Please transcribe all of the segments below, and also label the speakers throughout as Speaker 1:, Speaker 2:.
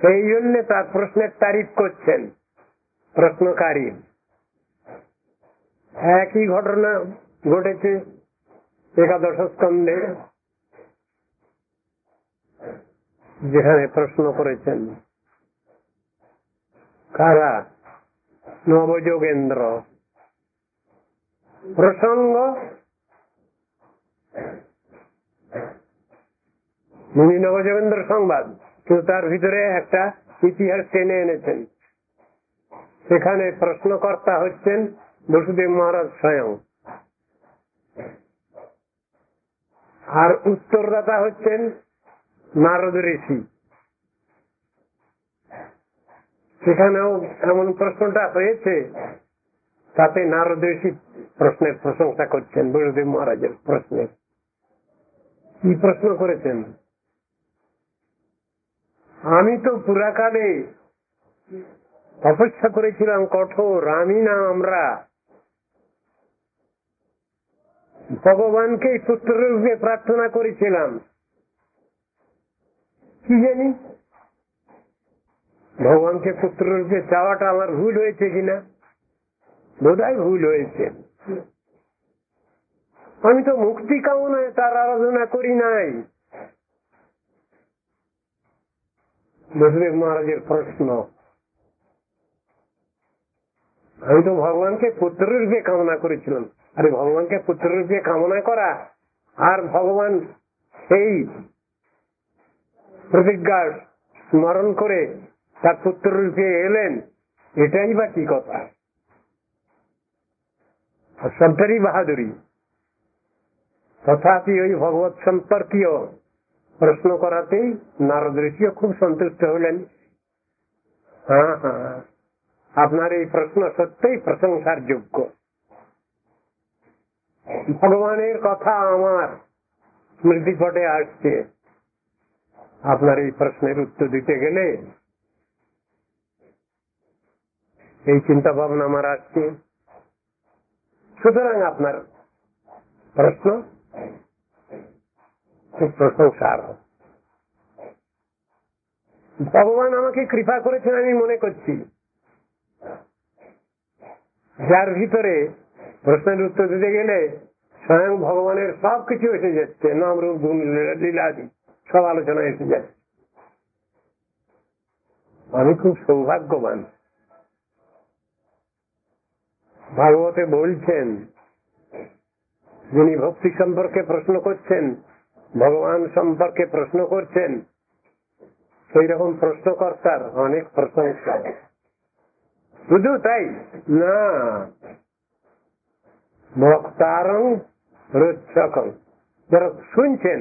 Speaker 1: সেই জন্য তার প্রশ্নের তারিফ করছেন প্রশ্নকারী। একই ঘটনা ঘটেছে একাদশ স্কন্ধে, যেখানে প্রশ্ন করেছেন, কারা? নবযোগেন্দ্র। প্রসঙ্গ নবযোগেন্দ্র সংবাদ। কিন্তু তার ভিতরে একটা ইতিহাস টেনে এনেছেন। সেখানে প্রশ্নকর্তা হচ্ছেন বসুদেব মহারাজ স্বয়ং। আর উত্তরদাতা হচ্ছেন নারদ ঋষি। সেখানেও এমন প্রশ্নটা হয়েছে, তাতে নারদ ঋষি প্রশ্নের প্রশংসা করছেন বসুদেব মহারাজের প্রশ্নের। কি প্রশ্ন করেছেন? আমি তো পুরাকালে তপস্যা করেছিলাম কঠোর আমি না আমরা। ভগবানকে পুত্র রূপে প্রার্থনা করেছিলাম। কি জানি? ভগবানকে পুত্র রূপে চাওয়াটা আমার ভুল হয়েছে কিনা? বোধহয় ভুল হয়েছে। আমি তো মুক্তি কামনায় তার আরাধনা করি নাই। বসুদেব মহারাজের প্রশ্ন। আমি তো ভগবানকে পুত্র রূপে কামনা করেছিলাম। আরে ভগবানকে পুত্র রূপে কামনা করা? আর ভগবান সেই প্রতিজ্ঞা স্মরণ করে তার পুত্র রূপে এলেন, এটাই বা কি কথা? সবটারই বাহাদুরি। তথাপি ওই ভগবত সম্পর্কীয় প্রশ্ন করাতেই নারদ ঋষিও খুব সন্তুষ্ট হলেন। হ্যাঁ হ্যাঁ আপনার এই প্রশ্ন সত্যই প্রশংসার যোগ্য ভগবানের কথা আমার স্মৃতিপটে আসছে। আপনার এই প্রশ্নের উত্তর দিতে গেলে এই চিন্তা ভাবনা আমার আসছে। সুতরাং আপনার প্রশ্ন ভগবান আমাকে কৃপা করেছেন আমি মনে করছি। যার ভিতরে প্রশ্নের উত্তর দিতে গেলে স্বয়ং ভগবানের সব কিছু এসে যাচ্ছে নাম রূপ গুণ, লীলাদি, সব আলোচনা এসে যাচ্ছে। আমি খুব সৌভাগ্যবান। ভাগবতে বলছেন, যিনি ভক্তি সম্পর্কে প্রশ্ন করছেন ভগবান সম্পর্কে প্রশ্ন করছেন। সেই রকম প্রশ্নকর্তার অনেক প্রশংসা শুধু তাই না বক্তারং রোচকম যারা শুনছেন,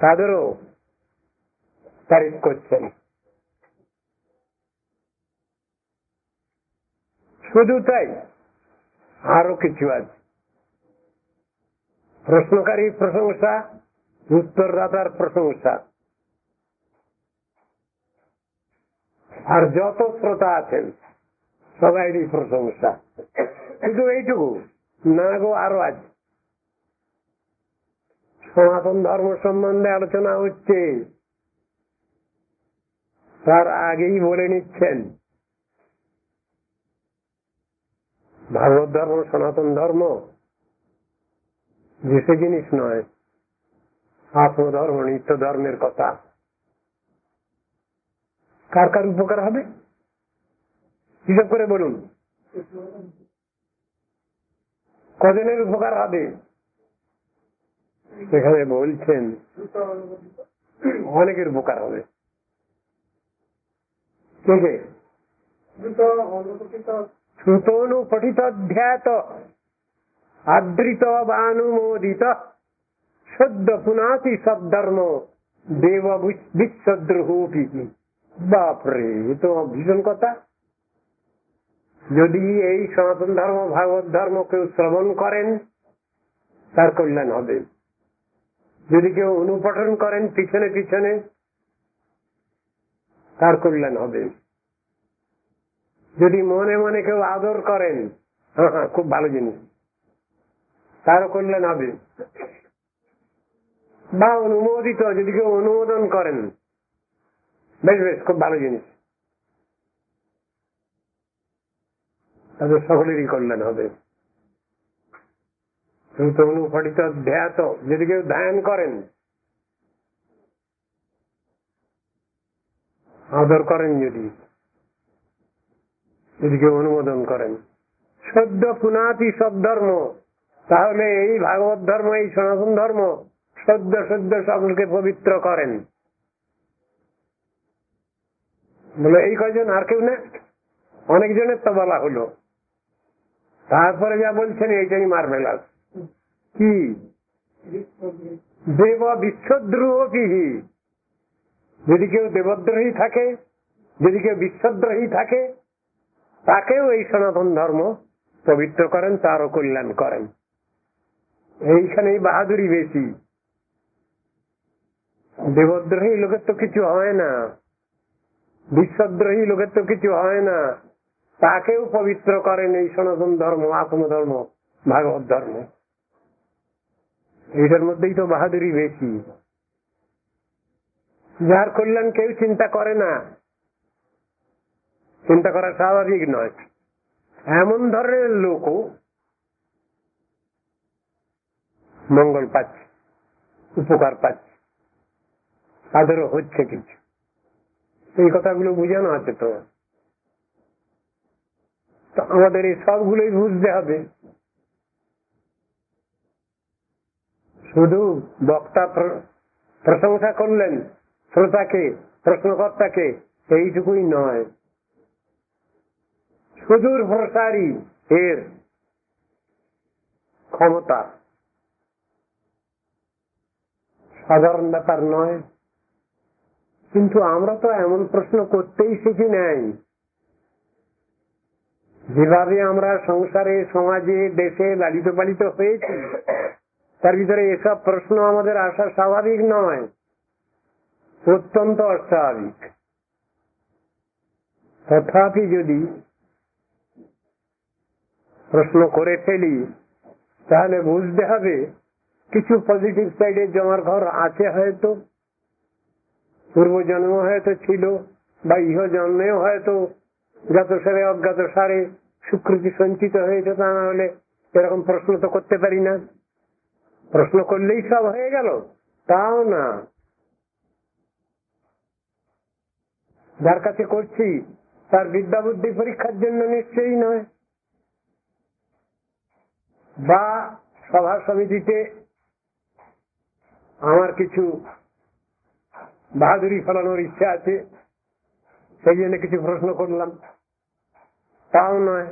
Speaker 1: তাদেরও তারিফ করছেন। শুধু তাই আরও কিছু আছে। প্রশ্নকারী প্রশংসা, উত্তরদাতার প্রশংসা। আর যত শ্রোতা আছেন, সবাইরই প্রশংসা। শুধু এইটুকু, না গো আরও আছে সনাতন ধর্ম সম্বন্ধে আলোচনা হচ্ছে। তার আগেই বলে নিচ্ছেন ভাগবত ধর্ম সনাতন ধর্ম। যে জিনিস নয় আত্মধর্ম নিত্য ধর্মের কথা কার কার উপকার হবে হিসাব করে বলুন কজনের উপকার হবে সেখানে বলছেন অনেকের উপকার হবে কে কে শ্রুতনু পঠিত আদৃত বানুমোদিত সদ্য পুনাতি সদ্ধর্ম দেব বিশ্বদ্রোহী বাপরে তো ভীষণ কথা। যদি এই সনাতন ধর্ম, ভাগবত ধর্ম কেউ শ্রবণ করেন, তার কল্যাণ হবে। যদি কেউ অনুপঠন করেন পিছনে পিছনে, তার কল্যাণ হবে। যদি মনে মনে কেউ আদর করেন হ্যাঁ হ্যাঁ খুব ভালো জিনিস। তারও কল্যাণ হবে বা। অনুমোদিত, যদি কেউ অনুমোদন করেন। বেশ বেশ, খুব ভালো জিনিস। তাদের সকলেরই কল্যাণ হবে। কিন্তু অনুফলিত ধ্যাত, যদি কেউ ধ্যান করেন। আদর করেন যদি। যদি কেউ অনুমোদন করেন। সদ্য পুনাতি সদ্ধর্ম তাহলে এই ভাগবত ধর্ম, এই সনাতন ধর্ম সদ্য সদ্য সকলকে পবিত্র করেন। এই কয়জন? আর কেউ না? অনেকজনের তো বলা হলো। তারপরে যা বলছেন, এইটাই মার্ভেলাস কি? দেব বিশ্বদ্রোহ। কি যদি কেউ দেবদ্রোহী থাকে, যদি কেউ বিশ্বদ্রোহী থাকে, তাকেও এই সনাতন ধর্ম পবিত্র করেন, তারও কল্যাণ করেন। এইখানেই বাহাদুরি বেশি। দেবদ্রোহী লোকের তো কিছু হয় না। বিশ্বদ্রোহী লোকের তো কিছু হয় না। তাকেও পবিত্র করেন এই সনাতন ধর্ম আত্ম ধর্ম, ভাগবত ধর্ম। এটার মধ্যেই তো বাহাদুরি বেশি। যার কল্যাণ কেউ চিন্তা করে না। চিন্তা করা স্বাভাবিক নয়। এমন ধরনের লোকও মঙ্গল পাচ্ছে, উপকার পাচ্ছে। তাদেরও হচ্ছে কিছু। এই কথাগুলো বুঝানো আছে তো। তো আমাদের এই সবগুলোই বুঝতে হবে। শুধু বক্তা প্রশংসা করলেন শ্রোতাকে, প্রশ্নকর্তাকে, এইটুকুই নয়। সুদূর প্রসারী এর ক্ষমতা। সাধারণ ব্যাপার নয়। কিন্তু আমরা তো এমন প্রশ্ন করতেই শিখি নাই। যেভাবে আমরা সংসারে, সমাজে, দেশে লালিত পালিত হয়েছি, তার ভিতরে এসব প্রশ্ন আমাদের আসা স্বাভাবিক নয়। অত্যন্ত অস্বাভাবিক। তথাপি যদি প্রশ্ন করে ফেলি, তাহলে বুঝতে হবে কিছু পজিটিভ সাইডে জমার ঘর আছে হয়তো পূর্ব জন্ম হয়তো ছিল বা ইহ জন্মেও হয়তো জ্ঞাত সারে অজ্ঞাত সারে স্বীকৃতি সঞ্চিত হয়েছে তা না হলে এরকম প্রশ্ন তো করতে পারি না। প্রশ্ন করলেই সব হয়ে গেল, তাও না। যার কাছে করছি, তার বিদ্যা বুদ্ধি পরীক্ষার জন্য নিশ্চয়ই নয়। বা সভা সমিতিতে আমার কিছু বাহাদুরি ফলানোর ইচ্ছা আছে, সেই জন্য কিছু প্রশ্ন করলাম। তাও নয়।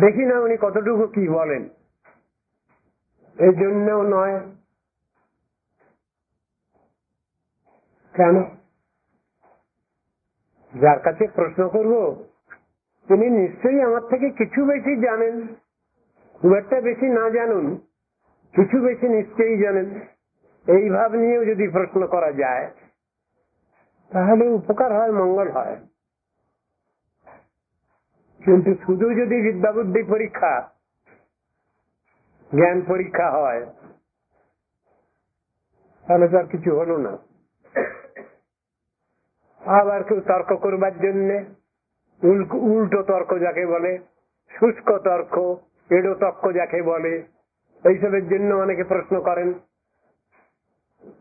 Speaker 1: দেখি না উনি কতটুকু কি বলেন। এই জন্যও নয়। কেন? যার কাছে প্রশ্ন করব, তিনি নিশ্চয়ই আমার থেকে কিছু বেশি জানেন। খুব একটা বেশি না জানুন, কিছু বেশি নিশ্চয়ই জানেন। এই ভাব নিয়েও যদি প্রশ্ন করা যায়, তাহলে উপকার হয়, মঙ্গল হয়। কিন্তু শুধু যদি বিদ্যা বুদ্ধি পরীক্ষা, জ্ঞান পরীক্ষা হয়, তাহলে তো আর কিছু হলো না। আবার কেউ তর্ক করবার জন্য উল্টো তর্ক যাকে বলে, শুষ্ক তর্ক এডো তর্ক যাকে বলে এইসবের জন্য অনেকে প্রশ্ন করেন,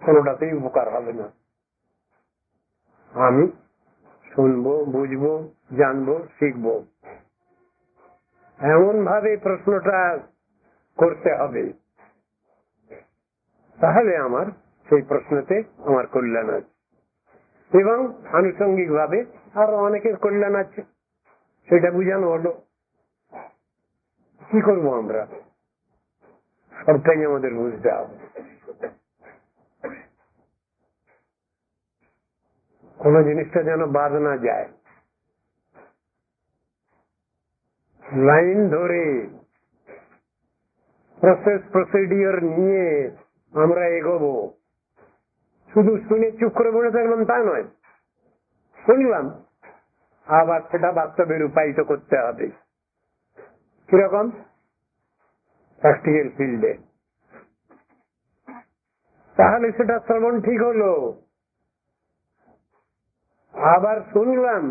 Speaker 1: কোনটাতেই উপকার হবে না। আমি শুনব, বুঝব, জানব, শিখব। এমন ভাবে প্রশ্নটা করতে হবে। তাহলে আমার সেই প্রশ্নতে আমার কল্যাণ আছে। এবং আনুষঙ্গিক ভাবে আরও অনেকের কল্যাণ আছে। সেটা বুঝানো হলো। কি করব আমরা? সবটাই আমাদের বুঝতে হবে। কোন জিনিসটা যেন বাদ না যায়। লাইন ধরে প্রসেস প্রসিডিওর নিয়ে আমরা এগোবো। শুধু শুনে চুপ করে বসে থাকলাম তা নয়, শুনলাম। আবার সেটা বাস্তবে রূপায়িত করতে হবে। কীরকম ফিল্ডে তাহলে সেটা শ্রবণ ঠিক হলো। আবার শুনলাম,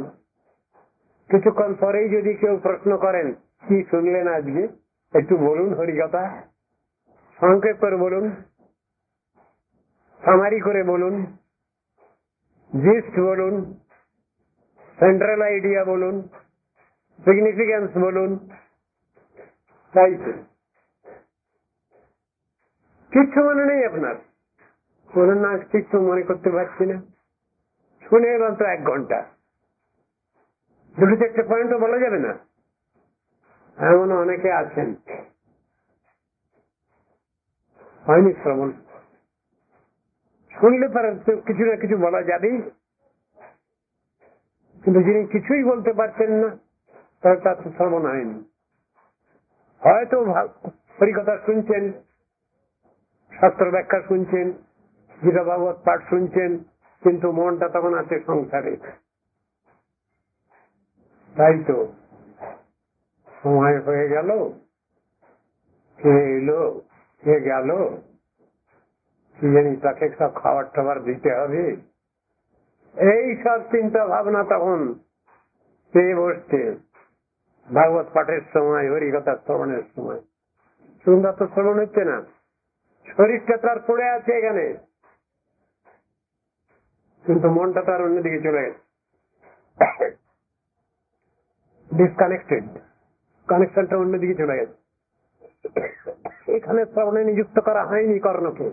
Speaker 1: কিছুক্ষণ পরেই যদি কেউ প্রশ্ন করেন, কি শুনলেন আজকে? একটু বলুন, হরিকথা। সংক্ষেপ করে বলুন সামারি করে বলুন জিস্ট বলুন সেন্ট্রাল আইডিয়া বলুন সিগনিফিকেন্স বলুন। কিচ্ছু মনে নেই আপনার। না, কিচ্ছু মনে করতে পারছি না। শুনে তো এক ঘণ্টা। দুটো চারটে পয়েন্টও বলা যাবে না। এমন অনেকে আছেন। হয়নি শ্রবণ। শুনলে পারে কিছু না কিছু বলা যাবেই। কিন্তু যিনি কিছুই বলতে পারছেন না তার তো শ্রবণ হয়নি। হয়তো হরিকথা শুনছেন শাস্ত্র ব্যাখ্যা শুনছেন গীতা ভাগবত পাঠ শুনছেন কিন্তু মনটা তখন আছে সংসারে তাই তো সময় হয়ে গেল এলো কে গেল কি জানি তাকে সব খাবার টাবার দিতে হবে এই সব চিন্তা ভাবনা তখন পেয়ে বসছে ভাগবত পাঠের সময়, হরিকথার শ্রবণের সময়। সুন্দর তো শ্রবণ হচ্ছে না। শরীরটা তার পড়ে আছে এখানে। কিন্তু মনটা তার অন্যদিকে চলে গেছে। ডিসকানেক্টেড কানেকশনটা অন্যদিকে চলে গেছে। এখানে শ্রবণে নিযুক্ত করা হয়নি কর্ণকে।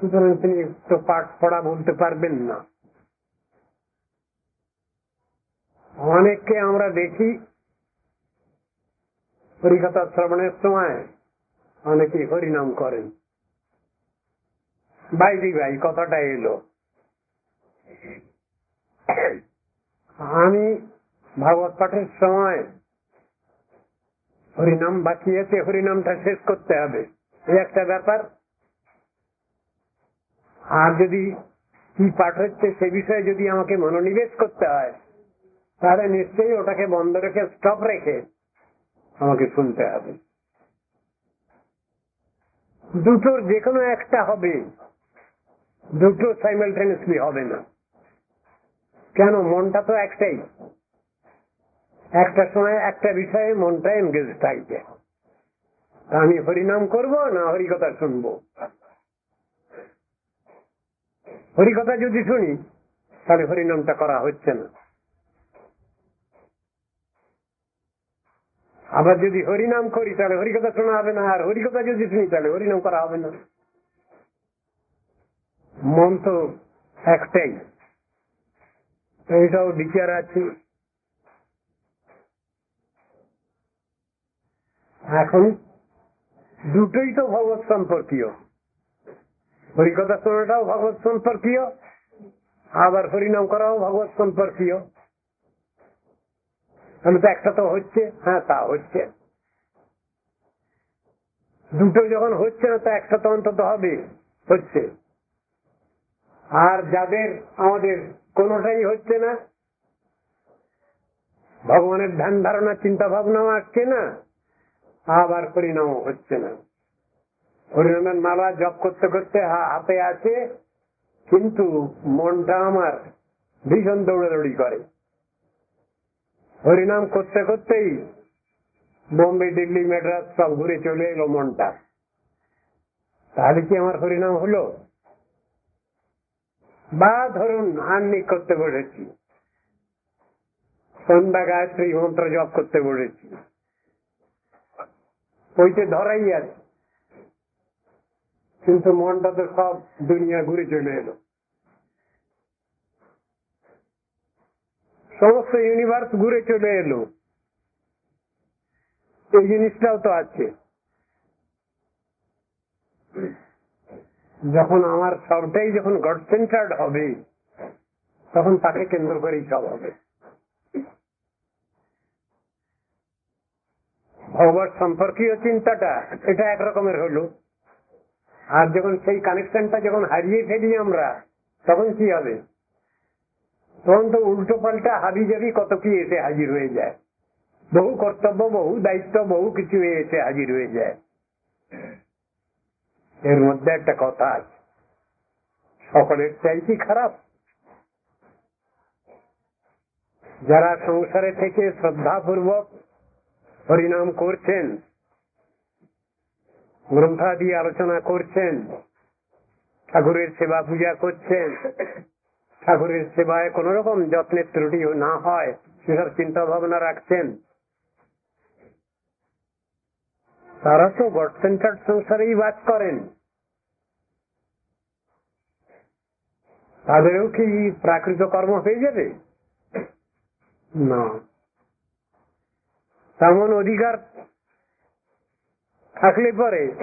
Speaker 1: সুতরাং তিনি তো পাঠ পড়া বলতে পারবেন না। অনেককে আমরা দেখি হরিকথা শ্রবণের সময় অনেকে হরিনাম করেন। বাইদি ভাই, কথাটা এলো। আমি ভাগবত পাঠের সময় হরিনাম বাকি আছে হরিনামটা শেষ করতে হবে। এই একটা ব্যাপার। আর যদি কি পাঠ হচ্ছে সে বিষয়ে যদি আমাকে মনোনিবেশ করতে হয় তাহলে নিশ্চয়ই ওটাকে বন্ধ রেখে স্টপ রেখে আমাকে শুনতে হবে। দুটোর যে কোনো একটা হবে। দুটো সাইমালটেনিয়াসলি হবে না। কেন? মনটা তো একটাই। একটা সময় একটা বিষয়ে মনটা এনগেজ থাকবে। আমি হরিনাম করব না হরিকথা শুনব? হরিকথা যদি শুনি, তাহলে হরিনামটা করা হচ্ছে না। আবার যদি হরিনাম করি তাহলে হরিকথা শোনা হবে না, আর হরিকথা যদি শুনি তাহলে হরিনাম করা হবে না। মন তো একটাই। তো এটাও বিচার আছে। এখন দুটোই তো ভগবত সম্পর্কীয়। হরিকথা শোনাটাও ভগবত সম্পর্কীয়, আবার হরিনাম করাও ভগবত সম্পর্কীয়। তাহলে তো একটা তো হচ্ছে হ্যাঁ তা হচ্ছে। দুটো যখন হচ্ছে না, তা একটা তো অন্তত হবে, হচ্ছে। আর যাদের আমাদের কোনটাই হচ্ছে না, ভগবানের ধ্যান ধারণা, চিন্তা ভাবনাও আসছে না, আবার পরিণামও হচ্ছে না। হরিনামের মালা জপ করতে করতে হাতে আছে, কিন্তু মনটা আমার ভীষণ দৌড়াদৌড়ি করে। হরিনাম করতে করতেই বোম্বে, দিল্লি মেড্রাস সব ঘুরে চলে এলো মনটা। তাহলে কি আমার হরিনাম হলো? বা ধরুন আন্নিক করতে বসেছি। সন্ধ্যা গায়ত্রী মন্ত্র জপ করতে বসেছি। ওইতে ধরাই আছে। কিন্তু মনটা তো সব দুনিয়া ঘুরে চলে এলো। সমস্ত ইউনিভার্স ঘুরে চলে এলো। এই জিনিসটাও তো আছে। যখন আমার সবটাই যখন গড সেন্টার্ড হবে, তখন তাকে কেন্দ্র করেই সব হবে। ভগবত সম্পর্কীয় চিন্তাটা, এটা একরকমের হলো। আর যখন সেই কানেকশনটা যখন হারিয়ে ফেলি আমরা, তখন কি হবে? তখন তো উল্টো পাল্টা হাবি জাবি কত কি এসে হাজির হয়ে যায়। বহু কর্তব্য, বহু দায়িত্ব, বহু কিছু এসে হাজির হয়ে যায়। এর মধ্যে একটা কথা আছে। সকলের চাইতে খারাপ। যারা সংসারে থেকে শ্রদ্ধাপূর্বক হরিনাম করছেন, গ্রন্থাদি আলোচনা করছেন, ঠাকুরের সেবা পূজা করছেন ঠাকুরের সেবায় কোন রকম যত্নের ত্রুটি না হয়, সেসব চিন্তা ভাবনা রাখছেন। তারা তো গড সেন্টার সংসারেই বাস করেন। তাদেরও কি প্রাকৃত কর্ম হয়ে যাবে? না। তেমন অধিকার থাকলে পরে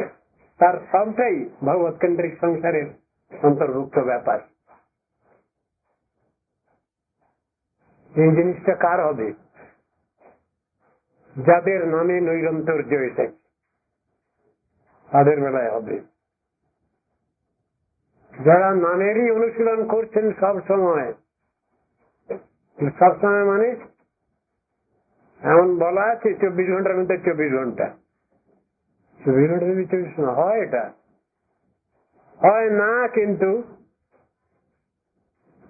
Speaker 1: তার সবটাই ভগবত কেন্দ্রিক সংসারের অন্তর্ভুক্ত ব্যাপার। এই জিনিসটা কার হবে? যাদের নামে নৈরন্তর্য এসেছে তাদের বেলায় হবে। যারা নামেরই অনুশীলন করছেন সব সময়। সব সময় মানে? এমন বলা আছে, চব্বিশ ঘণ্টার মধ্যে চব্বিশ ঘণ্টা। চব্বিশ ঘণ্টার যদি চব্বিশ হয় এটা। হয় না, কিন্তু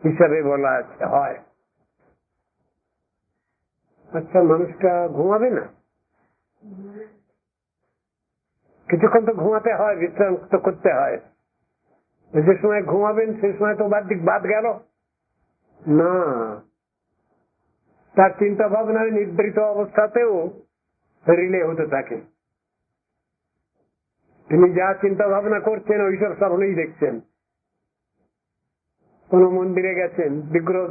Speaker 1: হিসাবে বলা আছে, হয়। আচ্ছা মানুষটা ঘুমাবে না? কিছুক্ষণ তো ঘুমাতে হয়, বিশ্রাম তো করতে হয়। যে সময় ঘুমাবেন, সে সময় তো বাদ বাদ গেল। না। তার চিন্তা ভাবনার নির্ধারিত অবস্থাতেও রিলে হতে থাকে। তিনি যা চিন্তা ভাবনা করছেন, ওইসব সব উনিই দেখছেন। কোন মন্দিরে গেছেন, বিগ্রহ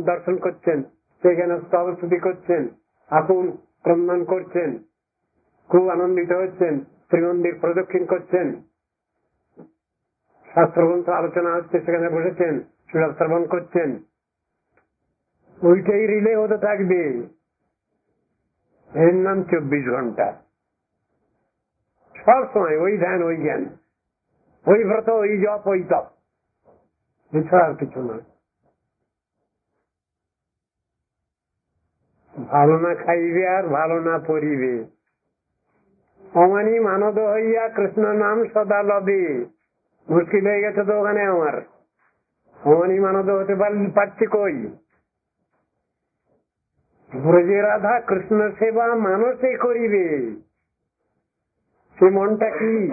Speaker 1: দর্শন করছেন। সেখানে স্তবস্তুতি করছেন, আকুল ক্রন্দন করছেন, খুব আনন্দিত হচ্ছেন শ্রীমন্দির প্রদক্ষিণ করছেন। শাস্ত্রগ্রন্থ আলোচনা হচ্ছে, সেখানে বসেছেন সেসব শ্রবণ করছেন। ওইটাই রিলে হতে থাকবে। এর নাম চব্বিশ ঘণ্টা। সব সময় ওই ধ্যান, ওই জ্ঞান। ওই ব্রত, ওই জপ, ওই তপ। এছাড়া আর কিছু নয়। ভালো না খাইবে আর ভালো না পড়িবে। অমানি মানদ হইয়া কৃষ্ণ নাম সদা লবে। মুশকিল হয়ে গেছে তো ওখানে আমার। অমানি মানদ হতে পারছি কই? ব্রজে রাধা কৃষ্ণ সেবা মানসে করিবে। সে মনটা কি?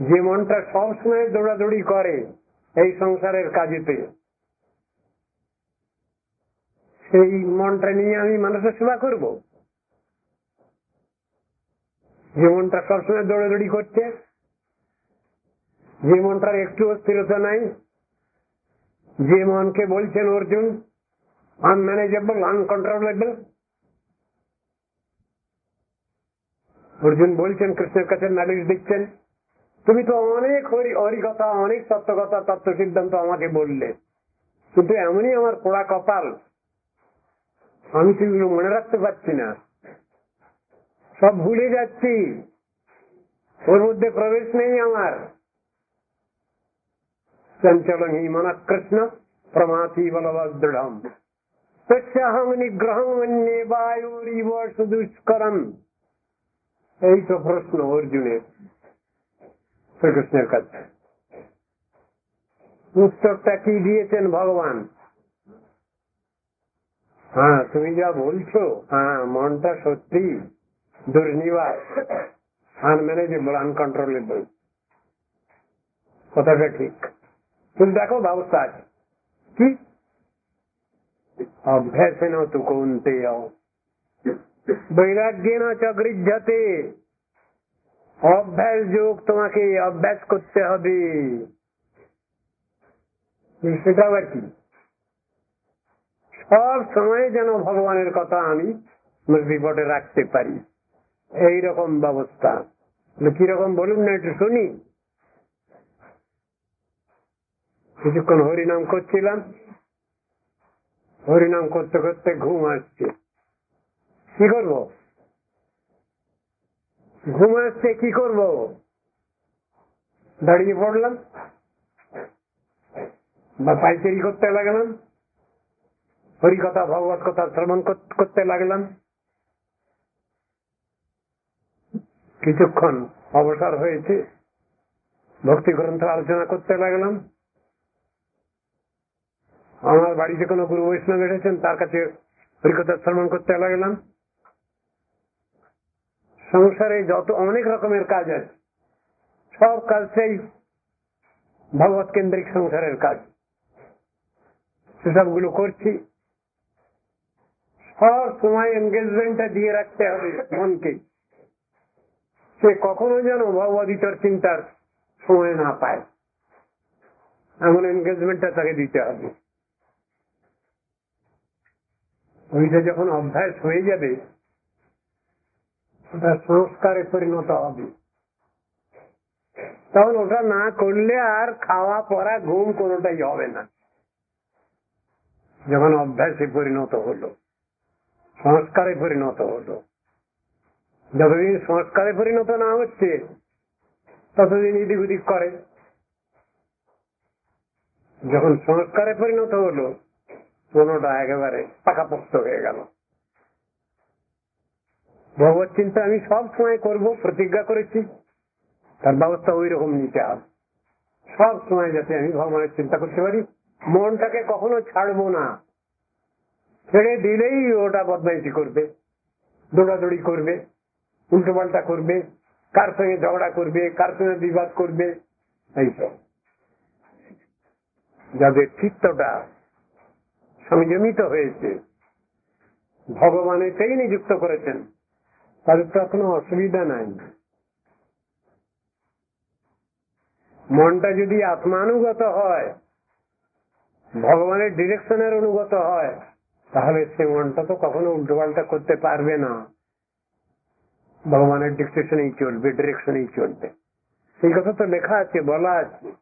Speaker 1: যে মনটা সবসময় দৌড়াদৌড়ি করে এই সংসারের কাজেতে। সেই মনটা নিয়ে আমি মানুষের সেবা করব। যে মনটা সবসময় দৌড়াদৌড়ি করছে, যে মনটার একটু স্থিরতা নাই, যে মনকে বলছেন অর্জুন আনম্যানেজেবল আনকন্ট্রোলেবল অর্জুন বলছেন, কৃষ্ণের কাছে নালিশ দিচ্ছেন, তুমি তো অনেক হরিকথা অনেক তত্ত্বকথা তত্ত্ব সিদ্ধান্ত আমাকে বললে। কিন্তু এমনই আমার পোড়া কপাল আমি সেগুলো মনে রাখতে পারছি না সব ভুলে যাচ্ছি ওর মধ্যে প্রবেশ নেই আমার চঞ্চল মন কৃষ্ণ প্রমাতি বলবদৃঢ়ম তস্যাহম নিগ্রহম অন্যে বায়ুরিব সুদুষ্করম এই তো প্রশ্ন অর্জুনের শ্রীকৃষ্ণের কাছে উত্তরটা কি দিয়েছেন ভগবান হ্যাঁ তুমি যা বলছো হ্যাঁ মনটা সত্যি দুর্নিবার আনম্যানেজেবল আনকন্ট্রোলেবল কথাটা ঠিক। কিন্তু দেখো, ব্যবস্থা আছে। কি? অভ্যাসেন তু কৌন্তে বৈরাগ্যেন চগৃহ্যতে অভ্যাস যোগ তোমাকে অভ্যাস করতে হবে। সেটা আবার কি? সব সময় যেন ভগবানের কথা আমি বিপদে রাখতে পারি। এই রকম ব্যবস্থা। কীরকম বলুন না, একটু শুনি। কিছুক্ষণ হরিনাম করছিলাম। হরিনাম করতে করতে ঘুম আসছে। কি করব? ঘুম আসছে, কি করব? দাঁড়িয়ে পড়লাম। বা পাইচারি করতে লাগলাম। হরিকথা, ভগবত কথা শ্রবণ করতে লাগলাম। কিছুক্ষণ অবসর হয়েছে ভক্তি গ্রন্থ আলোচনা করতে লাগলাম। আমার বাড়িতে কোনো গুরু বৈষ্ণব এসেছেন, তার কাছে হরিকথা শ্রবণ করতে লাগলাম। সংসারে যত অনেক রকমের কাজ আছে, সব কাজ সেই ভগবত কেন্দ্রিক সংসারের কাজ। সেসবগুলো করছি। সব সময় এনগেজমেন্টটা দিয়ে রাখতে হবে মনকে। সে কখনো যেন ভগবদিতর চিন্তার সময় না পায়। এমন এনগেজমেন্টটা তাকে দিতে হবে। ওইটা যখন অভ্যাস হয়ে যাবে, ওটা সংস্কারে পরিণত হবে। তখন ওটা না করলে আর খাওয়া, পড়া, ঘুম কোনোটাই হবে না। যখন অভ্যাসে পরিণত হলো। সংস্কারে পরিণত হলো। যতদিন সংস্কারে পরিণত না হচ্ছে, ততদিন ইদিক উদিক করে। যখন সংস্কারে পরিণত হলো কোনোটা একেবারে পাকাপোক্ত হয়ে গেল। ভগবত চিন্তা আমি সব সময় করব, প্রতিজ্ঞা করেছি। তার ব্যবস্থা ওই রকম নিতে হবে। সব সময় যাতে আমি ভগবানের চিন্তা করতে পারি। মনটাকে কখনো ছাড়বো না। ছেড়ে দিলেই ওটা বদমাইশি করবে, দৌড়াদৌড়ি করবে উল্টো পাল্টা করবে, কার সঙ্গে ঝগড়া করবে, কার সঙ্গে বিবাদ করবে, এইসব। যাদের চিত্তটা সংযমিত হয়েছে ভগবানের সেই নিযুক্ত করেছেন, তাদের তো কোনো অসুবিধা নাই। মনটা যদি আত্মানুগত হয়, ভগবানের ডিরেকশনের অনুগত হয় তাহলে সে মনটা তো কখনো উল্টো পাল্টা করতে পারবে না। ভগবানের ডিকটেশনেই চলবে ডিরেকশনেই চলবে। সেই কথা তো লেখা আছে, বলা আছে।